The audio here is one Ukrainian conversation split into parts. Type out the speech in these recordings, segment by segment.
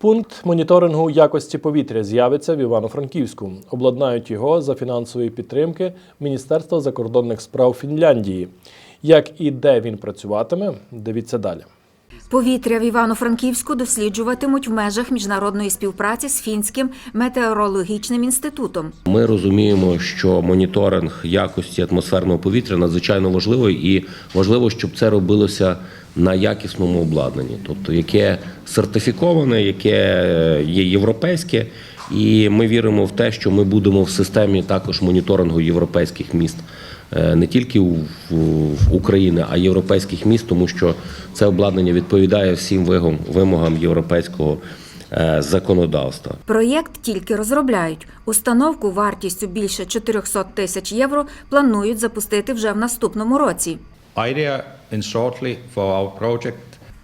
Пункт моніторингу якості повітря з'явиться в Івано-Франківську. Обладнають його за фінансової підтримки Міністерства закордонних справ Фінляндії. Як і де він працюватиме, дивіться далі. Повітря в Івано-Франківську досліджуватимуть в межах міжнародної співпраці з фінським метеорологічним інститутом. Ми розуміємо, що моніторинг якості атмосферного повітря надзвичайно важливий і важливо, щоб це робилося на якісному обладнанні, тобто яке сертифіковане, яке е, є європейське. І ми віримо в те, що ми будемо в системі також моніторингу європейських міст. Е, Не тільки в Україні, а й європейських міст, тому що це обладнання відповідає всім вимогам європейського е, законодавства. Проєкт тільки розробляють. Установку вартістю більше 400 тисяч євро планують запустити вже в наступному році. idea in shortly for our project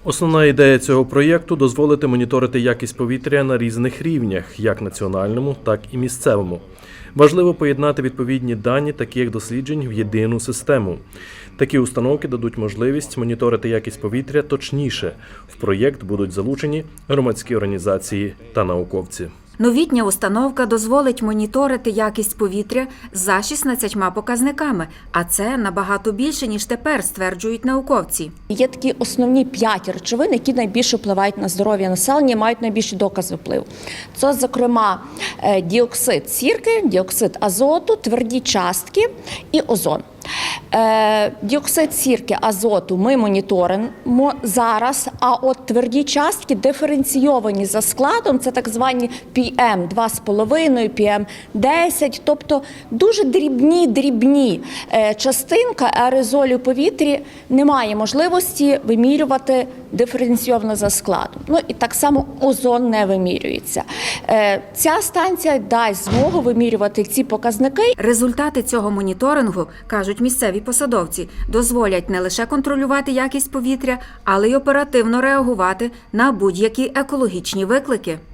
Основна ідея цього проєкту дозволити моніторити якість повітря на різних рівнях, як національному, так і місцевому. Важливо поєднати відповідні дані таких досліджень в єдину систему. Такі установки дадуть можливість моніторити якість повітря точніше. В проєкт будуть залучені громадські організації та науковці. Новітня установка дозволить моніторити якість повітря за 16 показниками, а це набагато більше ніж тепер, стверджують науковці. Є такі основні п'ять речовин, які найбільше впливають на здоров'я населення, мають найбільші докази впливу. Це, зокрема, е, діоксид сірки, діоксид азоту, тверді частки і озон. Е, Діоксид сірки, азоту ми моніторимо зараз. А от тверді частки диференційовані за складом, це так звані PM 2,5, PM 10, тобто дуже дрібні дрібні е, частинка аерозолю повітрі немає можливості вимірювати диференційовано за складом. Ну і так само озон не вимірюється. Е, Ця станція дасть змогу вимірювати ці показники Результати цього моніторингу, кажуть місцеві посадовці, дозволять не лише контролювати якість повітря, але й оперативно реагувати на будь-які екологічні виклики.